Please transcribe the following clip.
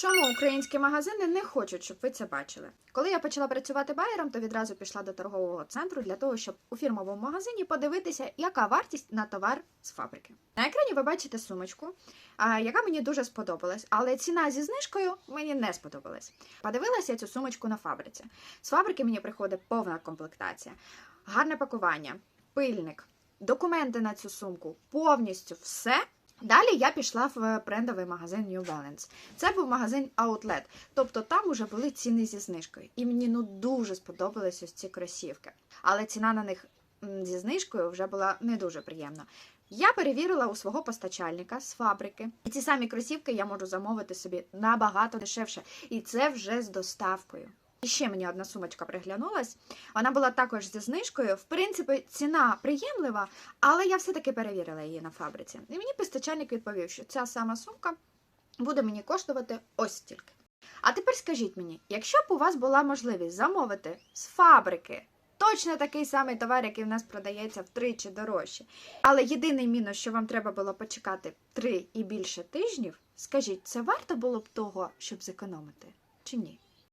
Чому українські магазини не хочуть, щоб ви це бачили? Коли я почала працювати байером, то відразу пішла до торгового центру для того, щоб у фірмовому магазині подивитися, яка вартість на товар з фабрики. На екрані ви бачите сумочку, яка мені дуже сподобалась, але ціна зі знижкою мені не сподобалась. Подивилася я цю сумочку на фабриці. З фабрики мені приходить повна комплектація, гарне пакування, пильник, документи на цю сумку, повністю все. Далі я пішла в брендовий магазин New Balance. Це був магазин Outlet, тобто там уже були ціни зі знижкою. І мені ну дуже сподобались ось ці кросівки. Але ціна на них зі знижкою вже була не дуже приємна. Я перевірила у свого постачальника з фабрики. І ці самі кросівки я можу замовити собі набагато дешевше. І це вже з доставкою. І ще мені одна сумочка приглянулась. Вона була також зі знижкою. В принципі, ціна приємлива, але я все-таки перевірила її на фабриці. І мені постачальник відповів, що ця сама сумка буде мені коштувати ось стільки. А тепер скажіть мені, якщо б у вас була можливість замовити з фабрики точно такий самий товар, який в нас продається втричі дорожче, але єдиний мінус, що вам треба було почекати три і більше тижнів, скажіть, це варто було б того, щоб зекономити чи ні?